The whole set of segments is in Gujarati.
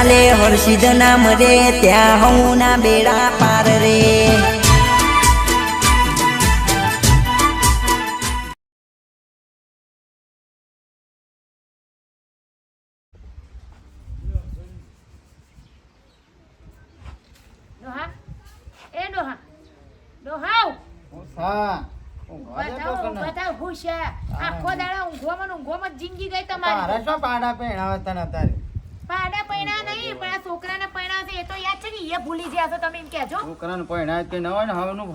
ચાલે હર્ષિદ નામ રે ત્યાં હું ના બેડા પાર રે. ડોહા એ ડોહા ડોહાવ હા આખો દાડા ઊંઘવામાં ઊંઘવામાં જિંદગી ગઈ તમારી. શું પાડા પહેણાવતા તને અત્યારે? પાડા પૈણા નહીં પણ આ છોકરાને પૈણા છે એ તો યાદ છે કે એ ભૂલી ગયા છો તમે એમ કહેજો. છોકરાને પહેણાવે કે ન હોય ને હવનું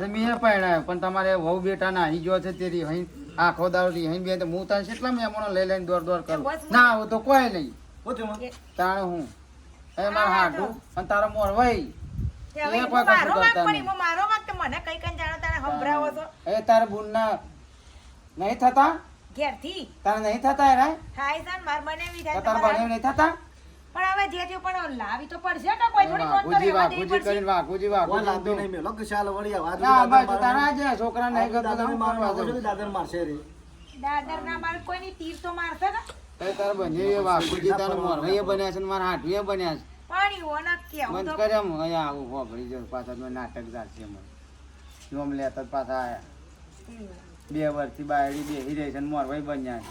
છે મેં પહેણાવે પણ તમારે વહુ બેટા નાહી ગયો છે તેરી અહીં આખો દાડો થી બે તો હું તને કેટલા મહેમાનો લઈ લઈને દોર દોર કરું? ના આવું તો કોઈ નહીં. એ- તાણે હું? એ મારા હાડું. અને તારો મોર વઈ એ હું કોઈ મારો કશું વાંક કરતા પડી નહીં. હું મારો વાંક તો મને કઈ કઈ જાણો તારે બુનના નહીં થતા? ઘેરથી તારે નહીં થતા એરા થાય છે માર બનાવી તો થાય તારા તમારે. નહીં થતા? પણ હવે જે થયું પણ લાવી તો પડશે ને કોઈ થોડી ફોન કરી વાત રહેવા દેવી વાહ પડશે. વાહ કોઈ વાઘુજી નહીં મેલો લગ ચાલો વળિયા વાત ના તો તારા જે છોકરા નહીં ગતો કરતો દાદર તો મારવાનો. હું દાદર મારશે રે. દાદર ના માર કોઈ ની તીર તો મારશે ને? તે તાર બને વાઘુજી તાર મોરવાઈએ બન્યા છે ને મારા હાટવીએ બન્યા છે. પાણી ઓના કેવું બંધ તો કરે અહીંયા આવું હોભળી જો પાછા નાટક જાશે મને. જોમ લેતા જ પાછા આયા. બે વર્ષથી બાયડી બેહી રહી છે મોરવાઈ બન્યા છે.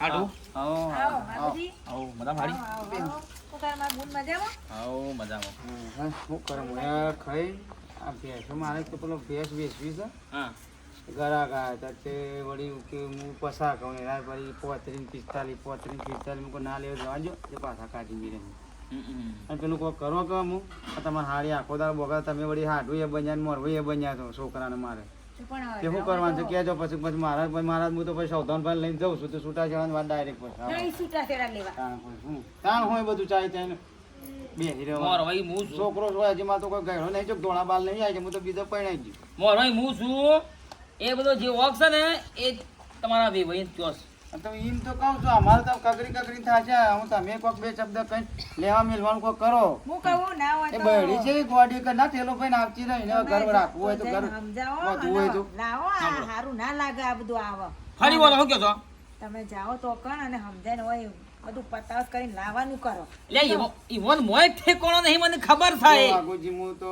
આડું આવો આવો. મજા મારી આવો, મજામાં? હા, શું કરું? હું ખાઈ આ ભેંસો મારે તો પેલો ભેંસ વેચવી છે. હા. ગરા ગયા હતા તે વળી કે હું પસા કહું એના પછી પોત્રીસ પિસ્તાલીસ પોત્રીસ પિસ્તાલીસ મૂકો ના લેવા જવાજો તે પાછા કાઢી મીરે અને પેલું કોઈ કરો કે હું? તમારે હારી આખો દાળ બગા તમે વળી હાડું એ બન્યા ને મોરવું એ બન્યા છો છોકરાને મારે. તો શું કરવાનું છે? કહેજો પછી પછી મારા પછી મારા હું તો પછી સૌધાન ભાઈ લઈને જઉં છું. તો છૂટા જવાની વાત ડાયરેક્ટ પછી. છૂટા છેડા લેવા. તાણ હું એ બધું ચાય મોર ભાઈ હું છોકરો હોય હજી તો કોઈ ગયો નહીં જો ધોળા બાલ નહીં આવી હું તો બીજો પરણાઈ ગયો. મોર ભાઈ હું છું. એ બધો જે વોક છે ને એ તમારા ભાઈ ભાઈ ચોસ એમ તો કહું છું અમારે તો કકરી કકરી થાય હું તમે કોઈક બે શબ્દ કઈ લેવા મેલવાનું કોઈ કરો. હું કહું ના હોય તો બહેરી છે ગોડી કે ના ટેલો ભાઈ આવતી રહી ને ઘર રાખવું હોય તો ઘર સમજાવો હોય તો. લાવો આ હારું ના લાગે આ બધું આવો. ફરી બોલો શું કહો તમે જાઓ તો કણ અને સમજાય હોય બધું પતાસ કરીને લાવવાનું કરો. લે ઈવો- ઈવોન મોય ઠેકોણો નહીં મને ખબર થાય. હું તો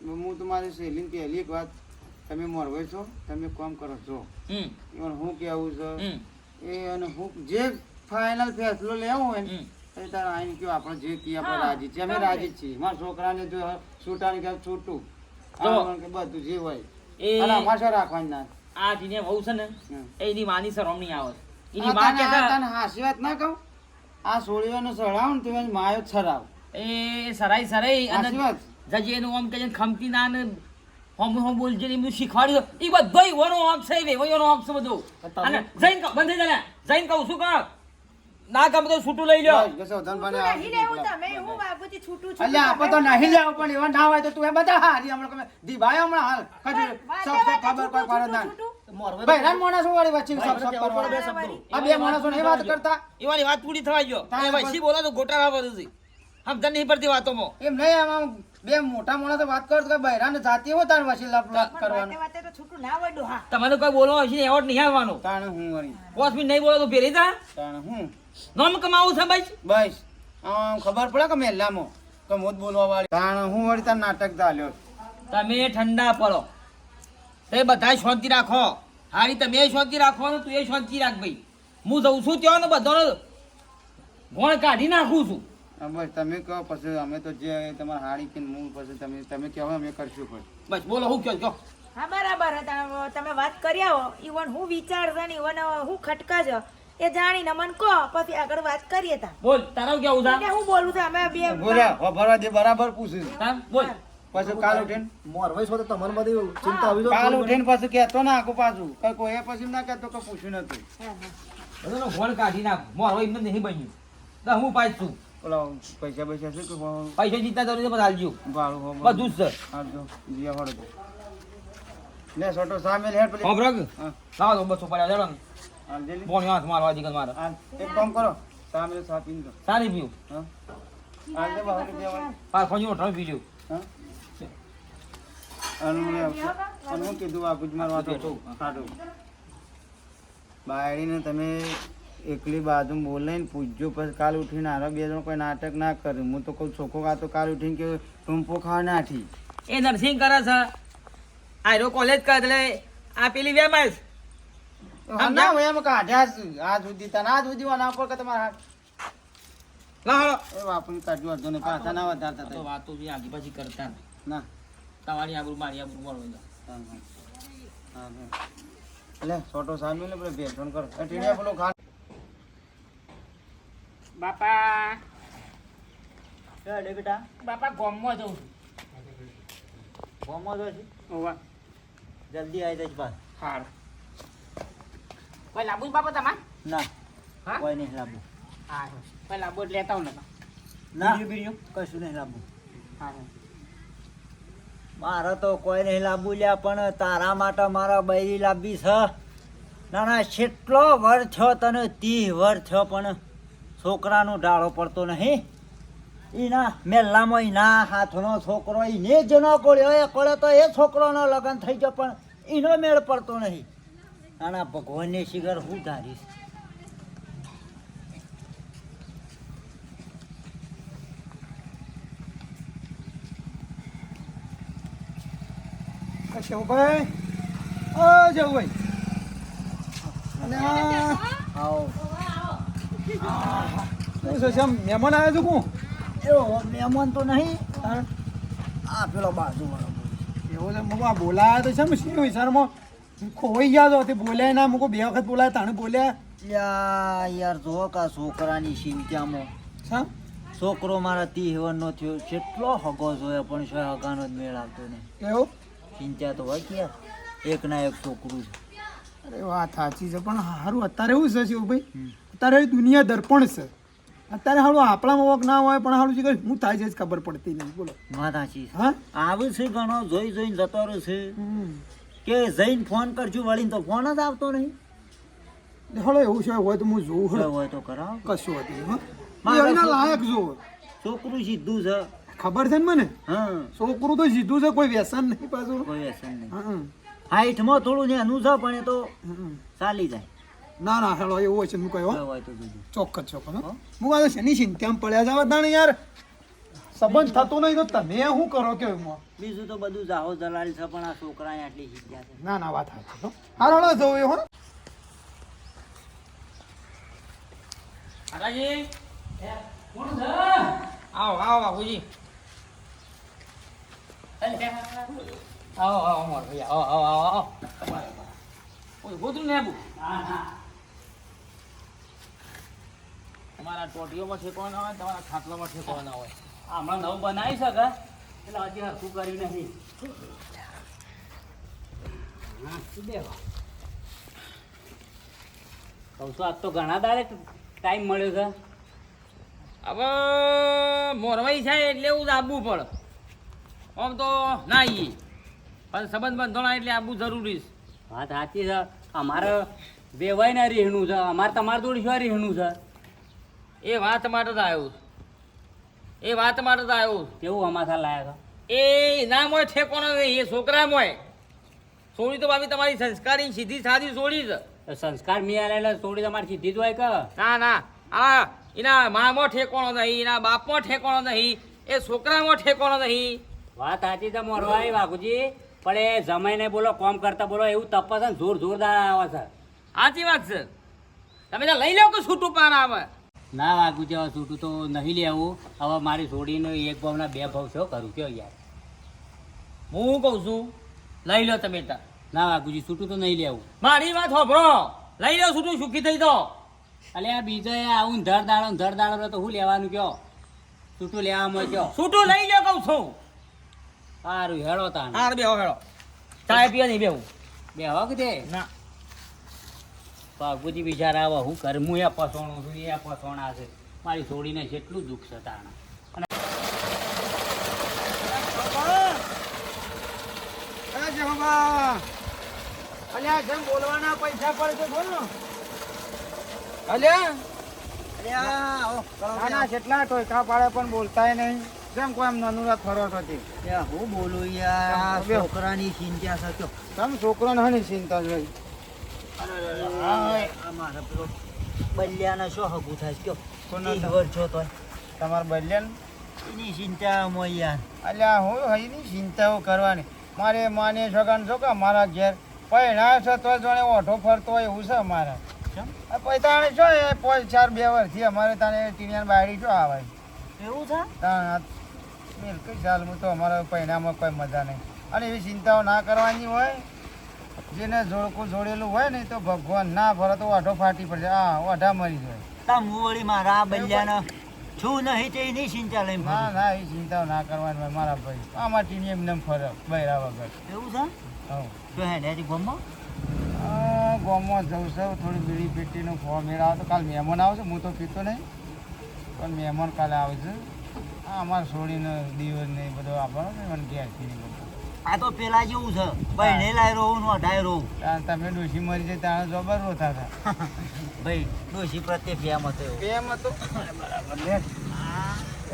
હું તમારી મારી સહેલીને પહેલી એક વાત. તમે મોરવે છો તમે કોમ કરો છો. હમ. હું કેવું છે એ અને હું જે ફાઇનલ ફેસલો લેવો હોય ને એ તારે આઈને કયો આપણે જે કીએ આપણે રાજી છે અમે રાજી છીએ. મારા છોકરાને જો છૂટાની કે છૂટું. બધું જે હોય. એ અમારે શું રાખવાની ના? આ જીને વહુ છે ને એની માની સરમણી આવે. એની આ માં કે તને હાસી વાત ના કહું? આ સોળીઓનો સળાવ ને તું માયો છરાવ. એ સરાઈ સરાઈ અને જજી એનું આમ કે ખમતી ના ને હમ હમ બોલજે ને એમ શીખવાડ્યું એ બધો ઈવોનો હક છે વેવાઈઓનો હક છે બધું. અને જઈને બંધ થઈ જા જઈને કહું શું કર? ના ગમે તો છૂટું લઈ લ્યો. નહીં લેવું તમે હું બાબુજી છૂટું છું અલ્યા આપણે તો નહીં લેવું પણ એવા ના હોય તો તું એ બધા હારી હમણાં તમે દીભાઈ હમણાં હાલ. કદી સબ સબ ખબર કોઈ પડે ના. મોરવે માણસો વાળી વચ્ચે સબ સબ ભાઈ, બે શબ્દો. આ બે માણસો નહીં વાત કરતા. એવાની વાત પૂરી થવા ગયો એ બોલો તો ગોટાળા પર સમજણ નહીં પડતી વાતોમાં. એમ નહીં આમાં બે મોટા માણસો વાત કરો તો કે બહેરાને જાતી હોય તાર પછી લપ લપ કરવાનું. વાતે વાતે તો છૂટું ના હોય ડોહા તમારે કોઈ બોલવા હશે એવોર્ડ નહીં આવવાનો તાણે હું વળી? પોસ મિનિટ નહીં બોલો તો ફેરી જા. તાણે હું? નોમ કમાવું છે ભાઈ બસ. આમ ખબર પડે કે મેલામાં? કે મોત બોલવા વાળી તાણ હું વળી તાર નાટક ચાલ્યો? તમે ઠંડા પડો. તે બધા શાંતિ રાખો. હારી તમે શાંતિ રાખવાનું તું એ શાંતિ રાખ ભાઈ. હું જઉં છું ત્યાં ને બધાનો ગોણ કાઢી નાખું છું. બસ તમે કહો પછી અમે તો જે તમારે હાડી કે હું પછી તમે તમે કહો અમે કરશું પણ બસ બોલો હું કહો કહો. હા બરાબર. તમે વાત કરી આવો. ઈવન હું વિચાર છે ને ઈવન હું ખટકા છે એ જાણીને મને કહો પછી આગળ વાત કરીએ તા બોલ તારા કેવું છે હું બોલું છું? અમે બે બોલ્યા ભરવા દે બરાબર પૂછ્યું હા બોલ. પાછું કાલ ઉઠીને મોરવે છો તો તમારે બધી ચિંતા આવી કાલ ઉઠીને પછી કહેતો ના આખું પાછું. કઈ કોઈ પછી ના કહેતો કે પૂછ્યું નતું હા, હા. બધાનો ગોળ કાઢી નાખું. મારો એમને નહીં બન્યું. તો હું પાછ. ઓલા પૈસા પૈસા છે કે પૈસા જીતના તો બધા આલજો ભાડું બધું જ છે. આલજો જીયા તો. લે સોટો સામે લે પેલી. ખબર હા, લાવો તો બસો પડ્યા જડો હાલ બોણી હાથ મારવા દીકન મારે. એક કામ કરો. સામે લે સા પીને દો. સારી પીવું હા. હાલ બહાર દેવા પાર ખોજી ઉઠાવી પીજો. હા. અને અને કીધું આ ગુજમાર વાતો બેઠો. બાયડીને તમે એકલી બાજુ બોલે ને પૂછજો પછી કાલ ઉઠીને આરો બે જણ કોઈ નાટક ના કરે હું તો કોઈ છોકો કાતો તો કાલ ઉઠીને કે ટૂંપો ખાવા નાઠી એ નર્સિંગ કરે છે આયરો કોલેજ કરે એટલે આ પેલી. હા, ના હોય એમ કાઢ્યા છે. આજ સુધી તને આ સુધી આના પર કે તમારા હાલો. એ વાપરી કાઢજો વાંધો નહીં પાછા ના વધારતા આ તો. વાતો બી આગી પાછી કરતા ના તમારી આબરૂ મારી આબરૂ મળો હા, હા. હા, હા. લે છોટો સામે લે પેલો ભેટણ કરો ટીડિયા પેલો ખા બાપા. ચડે બેટા. બાપા ગોમમાં જઉં છું. ફોર્મમાં જો છે ઓવા જલ્દી આવી જઈશ બસ હાર. કોઈ લાબુ બાપા તમારે? ના. હા? કોઈ નહીં લાબુ. હા કોઈ લાબુ લેતા હું ને ના. બીજું કશું નહીં લાબુ. હા મારે તો કોઈ નહીં લાંબુ લ્યા પણ તારા માટે મારા બૈરી લાંબી છે. ના ના છેટલો વર થયો તને તીહ વર થયો પણ છોકરાનો ડાળો પડતો નહીં. એના મેલ્લામાં ના હાથનો છોકરો એને જ ન કોળ્યો એ કોળે તો એ છોકરોનો લગ્ન થઈ ગયો પણ એનો મેળ પડતો નહીં. નાના ભગવાનની શિગર હું ધારીશ? શેવભાઈ ઓ જવભાઈ અને આ આવો. શું છે મહેમાન આવ્યા છું કોણ? એવો મહેમાન તો નહીં આ પેલો બાજુવાળો એવો છે મૂકો આ બોલાયા તો છે શું વિચારમાં? ખોઈ ગયા તો બોલ્યા ના મૂકો બે વખત બોલાયા તાણે બોલ્યા. લ્યા યાર જો કા છોકરાની ચિંતામાં શા? છોકરો મારા તી હેવન નો થયો કેટલો હગો જોયો પણ શું હગાનો જ મેળ આવતો નહીં. એવો ચિંતા તો હોય કે યાર. એક ના એક છોકરું છે. અરે વાત સાચી છે પણ સારું અત્યારે એવું છે ભાઈ. અત્યારે દુનિયા દર્પણ છે. અત્યારે હાલું આપણામાં વોક ના હોય પણ હાલું કંઈ હું થાય છે જ ખબર પડતી નહીં. બોલો. વાત સાચી છે. હા? આવે છે ઘણો જોઈ જોઈને જતો રહે છે. કે જઈને ફોન કરજો વળીને તો ફોન જ આવતો નહીં. હળો એવું છે હોય તો હું જોઉં હળો હોય તો કરાવ. કશું હતું હા. મારે એના લાયક જો છોકરું સીધું છે. ખબર છે ને મને? હા. છોકરું તો સીધું છે કોઈ વ્યસન નહીં પાછું. કોઈ વ્યસન નહીં. હાઈટમાં થોડું નેનું છે પણ એ તો. ચાલી જાય. ના ના હેલો એવું હોય છે હું કહ્યું હોય તો ચોક્કસ ચોક્કસ હો. હું? આ શનિ ચિંતામાં પડ્યા જાવ તાણે યાર? સંબંધ થતો નહીં તો તમે શું કરો કે? બીજું તો બધું જાહો જલાલી છે પણ આ છોકરા આટલી જગ્યા છે. ના ના વાત હો. હાલો હાલો જવું એ હો કાકાજી આવો આવો બાપુજી આવો આવો મારો ભાઈ આવો આવો આવો આવો. ઓય ગોતરું ને આબુ? તમારા ટોટીઓમાં શેકવાના હોય તમારા ખાટલામાં શેકવાના હોય. હમણાં નવું બનાવી શકે એટલે હજી હરખું કર્યું નહીં? કહું છું આજ તો ઘણા દાડે ટાઈમ મળ્યો છે. હવે મોરવાઈ છે એટલે એવું જ આવવું પડે. આમ તો ના આવીએ પણ સંબંધ બંધોણા એટલે આવવું જરૂરી છે. વાત સાચી છે. અમારે વેવાય ના રહેણું છે. અમારે તમારે જોડે શું રહેણું છે? એ વાત માટે જ આવ્યો એ વાત માટે જ આવ્યો. કેવું અમાસા લાયા એ ના મોય ઠેકોનો નહીં એ છોકરા હોય સોળી તો ભાભી તમારી સંસ્કારી સીધી સાદી સોળી જ છો સંસ્કાર મી એટલે થોડી તમારી સીધી જ હોય કે? ના ના. આ એના મામાં ઠેકોણો નહીં એના બાપમાં ઠેકોણો નહીં એ છોકરામાં ઠેકોણો નહીં વાત સાચી તો મોરવાઈ બાપુજી. પણ એ જમાઈને બોલો કોમ કરતા બોલો એવું તપસ ને જોર જોરદાર આવે છે. સાચી વાત છે. તમે લઈ લો કે છૂટું પાન આવે. ના વાગું છે છૂટું તો નહીં લેવું હવે મારી છોડીને એક ભાવના બે ભાવ છો કરું કયો યાર. હું કહું છું? લઈ લો તમે ત્યાં ના વાગુજી છૂટું તો નહીં લેવું મારી વાત હોભરો લઈ લો છૂટું સુખી થઈ દો અલે આ બીજો આવું ધર દાડો ધર દાડો તો હું લેવાનું કયો? છૂટું લેવામાં કયો? છૂટું લઈ લો કહું છું. સારું હેળો તાન હાર બેહો હેળો. ચાય પીવા નહીં બેહું બે હો કે ના. બાપુજી બિચારા આવા હું કર હું એ પસોણું છું એ પસોણા છે. મારી છોડીને જેટલું દુઃખ છે તાણ. અલ્યા જેમ બોલવાના પૈસા પડે અલ્યા ટોયકા પણ બોલતાય નહીં. કેમ કોઈ એમ નનુરાત ફરો થતી હું બોલું યાર? છોકરાની ચિંતા છે તમે છોકરો નહીં ચિંતા જોઈ? મારે પેલો બલ્યાને શું હગું થાય કયો? કોનો ઈ છો તોય તમારે બલ્યાન? એની ચિંતા મોયાન અલ્યા હું હઈની ચિંતાઓ કરવાની. મારે માને છોકરાને છોકરા મારા ઘેર પૈણા છે તો જોડે ઓઢો ફરતો હોય એવું છે મારે. પછી તાણે પૈતાણે છો એ પાંચ ચાર બે વર્ષથી અમારે તાને ટીનિયાન બાયડી છો આવે? એવું છે? તાણ બિલકુલ ચાલ હું તો અમારા પૈણામાં કોઈ મજા નહીં. અને એવી ચિંતાઓ ના કરવાની હોય? જેને જોડકું જોડેલું હોય ને તો ભગવાન ના ભરે તો ઓઢો ફાટી પડશે આ ઓઢા મરી જાય. તા મુવળી વળી મારા બલ્યાનો છું નહીં તે એની ચિંતા લઈ ના ના એ ચિંતા ના કરવાની મારા ભાઈ. આમાં ટીની એમ ફરે બૈરા વગર. એવું છે? હા. તો હેડ્યાથી ગમો આ ગામમાં જવું છે થોડી બીડી પેટીનું ફોર્મ મેળાવે તો કાલ મહેમાન આવશે હું તો પીતો નહીં. પણ મહેમાન કાલે આવે છે આ અમારા છોડીને દિવસ ને બધો આપણો ને મને ઘેરથી બધું આ તો પેલા જેવું છે. ભાઈ લેલાય રહું નો અઢાય રહું તમે ડોશી મરી જાય ત્યાં જબર રોતા હતા. ભાઈ ડોશી પ્રત્યે પ્રેમ હતો પ્રેમ એમ હતું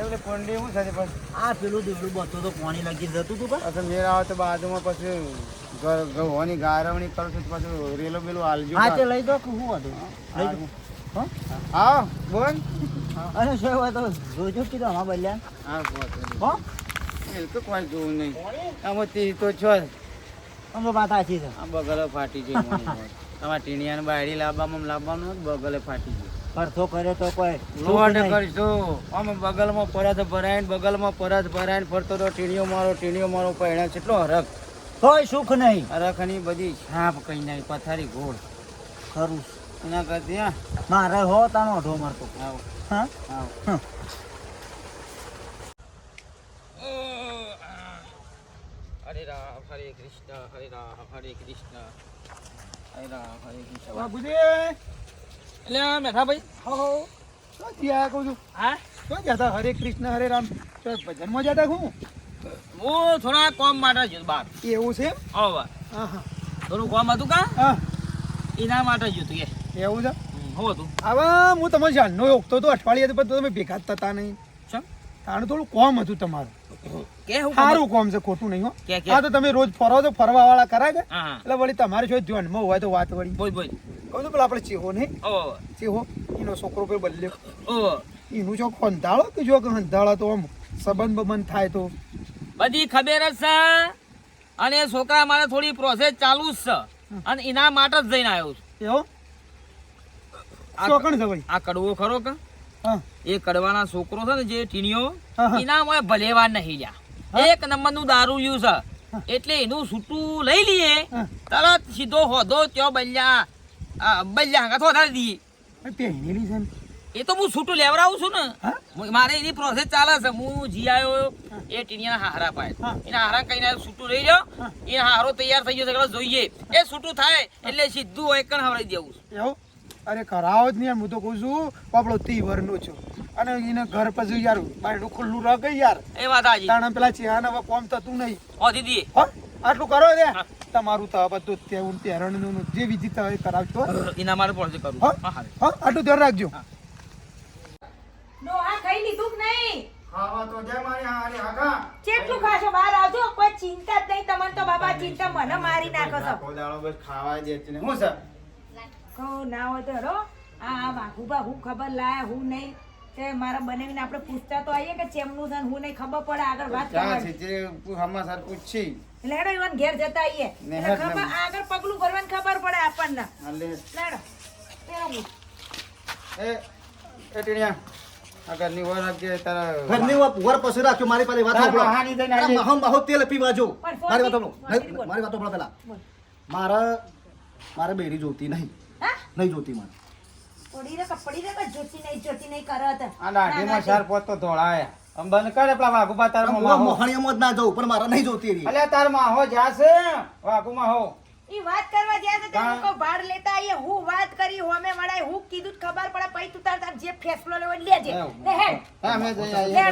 એટલે કોંડી શું થતી પછી? આ પેલું દીવડું બતો તો પાણી લાગી જતું હતું પણ પછી મેળ આવે તો બાજુમાં પછી ઘર ગવાની ગારવણી કરું છું પાછું રેલો બેલું હાલજો હા તે લઈ દો કે શું હતું? લઈ દો. હા? બોલ. અને શું હોય? તો જોજો કીધું હા બોલ્યા. હા બોલ. હો? બિલકુલ કોઈ જોવું નહીં. આમાં તી તો છો. અમે વાત સાચી છે. આ બગલે ફાટી જાય. તમારે ટીણિયાને બાયડી લાવવામાં લાવવાનું બગલે ફાટી જાય. ખર્ચો કરે તો કોઈ લોટ કરીશું. આમાં બગલમાં પરત ભરાય બગલમાં પરત ભરાય ફરતો તો ટીણીઓ મારો ટીણીઓ મારો પહેણા કેટલો હરખ. તોય સુખ નહીં. હરખની બધી છાપ કઈ નહીં પથારી ગોળ. ખરું. એના કરતી મારે હો તાનો અઢો મારતો. આવો. હા? આવો હરે રામ હરે કૃષ્ણ હરે રામ હરે કૃષ્ણ હરે રામ હરે કૃષ્ણ બાપુજી એટલે આ મેઠા ભાઈ હો હો. શું થયા કહું છું? હા? શું જતા હરે કૃષ્ણ હરે રામ. તો ભજનમાં જતા હું? હું થોડા કોમ માટે જ બાર. એવું છે હા હા થોડું કોમ હતું કા? હા. એના માટે જતું કે એવું છે? હું હતું? હવે હું તમારે જાણનો ઓળખતો તો અઠવાડિયે પણ તમે ભેગા થતા નહીં. ચમ? તાણે થોડું કોમ હતું તમારું. સારું કોમ છે ખોટું નહીં હો. હા તો તમે રોજ ફરો છો ફરવા વાળા કરાય કે? એટલે વળી તમારે જો ધ્યાનમાં હોય તો વાત વળી. બોલ બોલ. કહું છું પેલા આપણે ચેહો નહીં. ચેહો એનો છોકરો પે બદલ્યો. એનું જો ખંધાળો કે જો કે હંધાળો તો આમ સંબંધ બંધ થાય તો? બધી ખબર જ છે અને છોકરા મારે થોડી પ્રોસેસ ચાલુ જ છે. અને એના માટે જ જઈને આવ્યો છું. એવો આ- ચોકણ છે ભાઈ? આ કડવો ખરો કે? એ કડવાના છોકરો છે ને જે ટીણીઓ. એના મોય ભલેવા નહીં લ્યા. એક નંબરનું દારૂ યુ છે. એટલે એનું છૂટું લઈ લઈએ. તરત સીધો હોદો ત્યો બલ્યા બલ્યા હાંગા થોડા દઈએ. પહેરેલી છે એ તો હું છૂટું લેવડાવું છું ને. મારે એની પ્રોસેસ ચાલે છે. હું જી આવ્યો એ ટીણીયાના હારા પાય. એના હારા કહીને છૂટું રહી જાઓ એ હારો તૈયાર થઈ ગયો છે. જોઈએ એ છૂટું થાય એટલે સીધું હોય હવરાઈ દેવું એવું? અરે કરાવો જ નહીં યાર. હું તો કહું છું આપણો તીવરનો છું. અને એને ઘર પછી યાર બાયડું ખુલ્લું રહે ગઈ યાર. એ વાત આજી તાણે પેલા ચેહાને હવે કોમ થતું નહીં. હોધી દીદી. હો આટલું કરો દે તમારું તો બધું તેવું પહેરણનું જે વિધિ થાય એ કરાવજો એના મારે પણ કરું. હો આટલું ધ્યાન રાખજો. નો આ કઈ લીધું કે નહીં. ખાવા તો જાય મારી હારી હાકા. કેટલું ખાશો બહાર આવજો કોઈ ચિંતા જ નહીં. તમને તો બાબા ચિંતા મને મારી નાખો છો. બસ ખાવા જ છે હું છે? કહું ના હોય તો રો આ વાઘુ ભા હું ખબર લાયા હું નહીં. તે મારા બનાવીને આપણે પૂછતા તો આવીએ કે ચેમનું છે હું નહીં ખબર પડે આગળ વાત છે કરવાની. જે હમાસર પૂછી લેડો ઈવન ઘેર જતા આવીએ એટલે ખબર આગળ પગલું ભરવાની ખબર પડે આપણને. લેડો એ એ ટીણિયા ઘરની ઓર રાખજે તારા ઘરની વા- વર પછી રાખ્યો મારી પાસે વાત સાંભળો. મહાની થઈને આવી. મહો મહો તેલ પીવા જો. મારી વાત સાંભળો. મારી વાત સાંભળો પેલા. મારા મારે બેડી જોતી નહીં. નહીં જોતી મને. પડી રે કે રે જોતી નહીં જોતી નહીં કરત. આ દાઢીમાં ચાર પોત તો ધોળાયા. આમ બંધ કરે પેલા વાઘુબા તાર મોહણીયામાં જ ના જવું પણ મારે નહીં જોતી એરી. અલ્યા તાર માહો જાશે વાઘુ માહો ઈ વાત કરવા જ્યાં છે તે હા. ભાડ લેતા આઈએ. હું વાત કરી હોમે વડાય હું કીધું ખબર પડે પછી તું તાર તાર જે ફેસલો લેવો લેજે અમે જઈ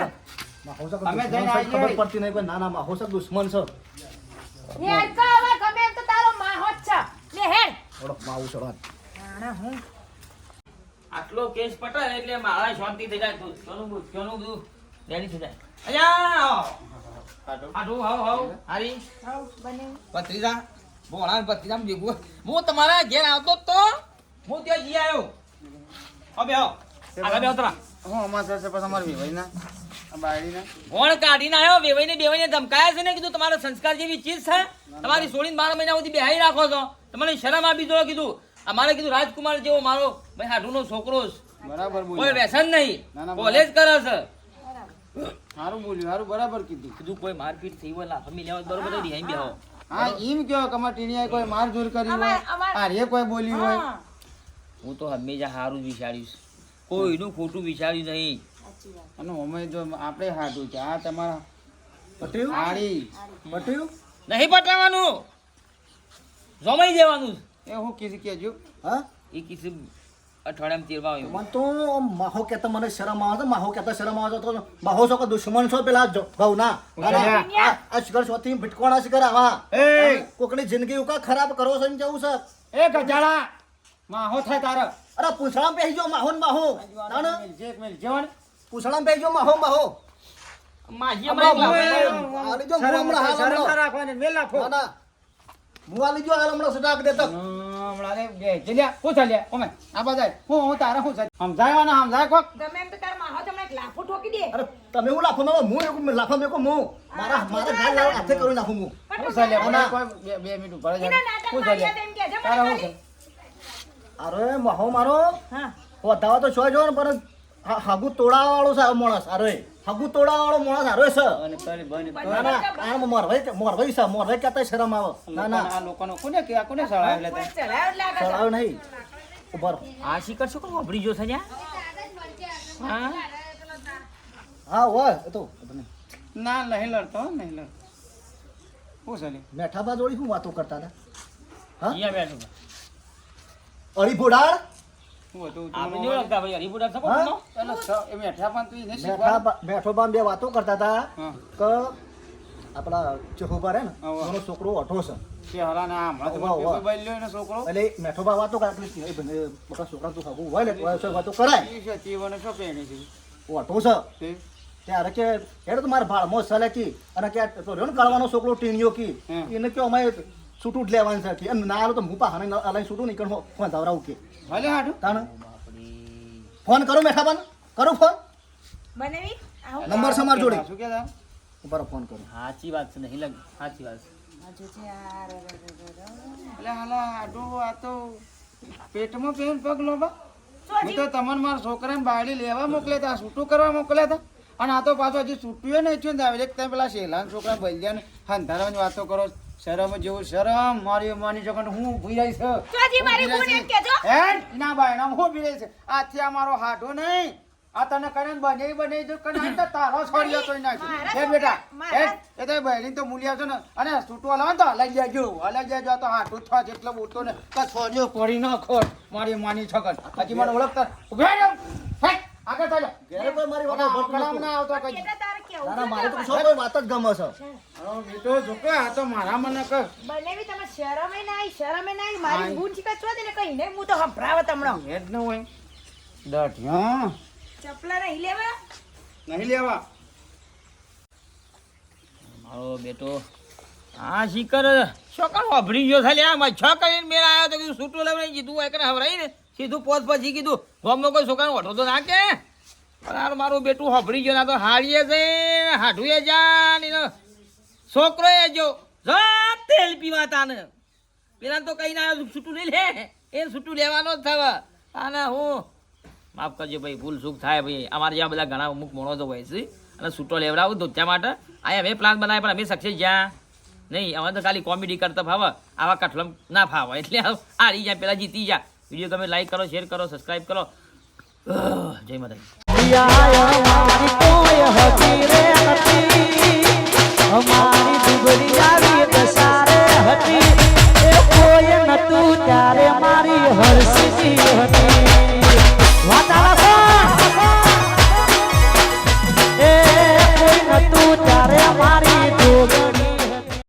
અમે જઈને છે ખબર પડતી નહીં કોઈ ના ના માહો દુશ્મન છે. ગમે એમ તો તારો માહો જ છે. લે હેડ. થોડો આણા હું? આટલો કેસ પટે એટલે મારા શાંતિ થઈ જાય. તું કોનું કોનું બધું રેડી થઈ જાય. અલ્યા! આટલું હાવ હાવ હારી. હાવ બને. ભત્રીજા ભોળા ભત્રીજા ભેગું હું તમારા ઘેર આવતો તો? હું ત્યાં જઈ આવ્યો આવો. બેહો આગળ બેહો તરા હું અમાર સર પછી અમારે ભાઈ ના કાઢીને આવ્યો બેવાઈને બેવાઈને ધમકાયા છે ને કીધું તમારો સંસ્કાર જેવી ચીજ છે? તમારી સોળીને બાર મહિના સુધી બેહાઈ રાખો છો. તમને શરમ આપી દો કીધું. અમારે કીધું રાજકુમાર જેવો મારો ભાઈ હાડુનો છોકરો બરાબર કોઈ વ્યસન નહીં. ના, ના, કોલેજ કરે છે. સારું બોલ્યું સારું બરાબર કીધું. કીધું કોઈ મારપીટ થઈ હોય હોય તો બરોબર રિહાઈ બેહો હા એમ કયો કે અમારે ટીણીયાએ કોઈ માર જોર કરી હોય અમાર- અમાર- કોઈ બોલ્યું હોય. હું તો હંમેશા સારું છે કોઈનું ખોટું વિચાર્યું નહીં. અને અમે જો આપણે હાટું છે આ તમારા પટ્યું આડી. પટ્યું નહીં પટાવવાનું. જમાઈ દેવાનું. એ હું કીધું કેજો હા? એ કિસી અઠવાડિયામાં તેરવા આવ્યું. મને તો માહો કહેતા મને શરમ આવે માહો કહેતા શરમ આવે તો માહો છો કે દુશ્મન છો પેલા જો- ઘઉંના અને આ શિખર છોથી ભટકોણા શિખર આવા એ! કોકની જિંદગી ઉકા ખરાબ કરો છો એમ કેવું છે? એ ગજાળા માહો થાય તારે. અરે પૂછડા બેસી જો માહો. ને માહો એક મેલજે હો ને. પૂછડામાં જો માહો. માહો. માહી જો. રાખવાની મેલ ના, ના. હું આલી જો હાલ હમણાં સટાક દેતો. હમણાં રે બે જલ્યા હું ચાલ્યા ઓમે આ બધા હું હું તારા હું સમજાય ને સમજાય કોક? ગમે એમ તો તાર માહો તમને એક લાફો ઠોકી દે. અરે તમે હું લાફો મારો હું એક લાફો મેકો હું. મારા મારા ગાલ લાવ હાથે કરી નાખું હું. હું તું ચાલ્યા ના. કોઈ બે મિનિટ ઊભા નાટક હું ચાલ્યા. તેમ કહેજે મને હું અરે માહો મારો. હા. વધાવા તો છો જો ને હાગુ તોડા વાળો છે આ માણસ અરે હાગુ તોડા વાળો માણસ અરે છે. અને તારી બની ના ના આ મોરવાઈ મોરવાઈ છે મોરવાઈ કહેતા શરમ આવે. ના ના. આ લોકોનો કોને કે આ કોને સળાવ લે. ચડાવ નહીં. ઊભા રહો. આ શી શું કો વાપરી જો સજા હા? હા હોય એ તો. ના નહીં લડતો નહીં લડતો. હું સલી મેઠાબા જોડી શું વાતો કરતા હતા? હા? અહીંયા બેઠો. અળી ભોડાળ? હું હતું? આપણે નહીં ઓળખતા ભાઈ હરિપુરા છો હા? કોનો? એટલે સ- એ મેઠા પણ તું એને મેઠા શીખવાડ. બા- મેઠો બામ બે વાતો કરતા હતા. કે આપણા ચહોબા રહે ને એનો છોકરો અઠો છે. ત્યારે કે હેડ તો મારા ભાળમાં સલે કી અને કે તો રહ્યો ને કાળવાનો છોકરો ટીણ્યો કી એને કે અમારે છૂટું જ લેવાનું છે. અને ના આલો તો હું પાહાને અલાઈ છૂટું નીકળ ફોન ધવરાવું કે. ભલે હાડું તાણ? ફોન કરો મેઠાબાન કરો ફોન? બનેવી આવું નંબર છે મારી જોડે. શું કહેતા? ઉપર ફોન કરો. સાચી વાત છે નહીં લગ સાચી વાત છે. હજુ છે આ રે રે રે રે. એટલે હાલા હાડું આ તો પેટમાં પેન પગ લોબા શું હું તો તમને મારા છોકરાને બાળી લેવા મોકલ્યા હતા છૂટું કરવા મોકલ્યા હતા અને આ તો પાછું હજી છૂટ્યું નહીં થયું ને પેલા શેલાન છોકરા બલિયાને હંધારવાની વાતો કરો શરમ જેવું શરમ મારી માની જગન હું રહી છે. ચોજી મારી એમ છે. હે? ના બાયણા હું ઊભી રહી છે. આથી આ મારો હાડો નહીં. આ તને કરે બને બને જો કને. તો તારો છોડ્યો તો ના હે બેટા હે? એ તો બહેરી તો મૂલ્યા છે ને. અને છૂટવા લાવ ને તો હલાઈ જાજો. હલાઈ જાજો. તો હાડો થા જેટલો બોલતો ને. તો છોડ્યો પડી ન ખોટ મારી માની છગન હજી મને ઓળખતા. ઉભે રહો. આગળ ચાલો. ઘેરે કોઈ મારી વાત મને ભરતું આંકડામાં નતું. ના આવતો કઈ એટલે તારે કેવું ના ના છે મારે તો શું કોઈ વાત જ ગમે છે. હવે બેટો જોકે આ તો મારા મને કર. બનાવી તમે શરમે ના શરમે મારી ગુણ છો કઈ ને હું તો ન હોય. ચપલા નહીં લેવા? નહીં લેવા. મારો બેટો આ શિખર છોકરો અભરી ગયો ખાલી આ કરીને મેળ આવ્યો તો કીધું છૂટું લેવડાવી કીધું કરે હવરાઈ ને. સીધું પોત પછી કીધું ગામમાં કોઈ છોકરાને ઓઠો તો ના કે? પણ મારું બેટું હફરી ગયો, ના તો હાડીએ છે, ને હાડુએ જા, ને છોકરો એ જો તેલ પીવા તાને પેલા તો કઈ ના છૂટું નહીં લે. એ છૂટું લેવાનો જ થવા. આને હું માફ કરજો ભાઈ, ભૂલ સુખ થાય ભાઈ. અમારે જેવા બધા ઘણા અમુક મોણો તો હોય છે. અને છૂટો લેવડાવું ધોત્યા માટે. આ અમે પ્લાન બનાવ્યા, પણ અમે સક્સેસ જ્યાં. નહીં, અમે તો ખાલી કોમેડી કરતા ફાવે. આવા કઠલમ ના ફાવે. એટલે રહી જાય, પેલા જીતી જા વીડિયો ગમે લાઈક કરો શેર કરો સબસ્ક્રાઈબ કરો. જય માતા ત્યારે મારી હર્ષી હતી વાતાવરણ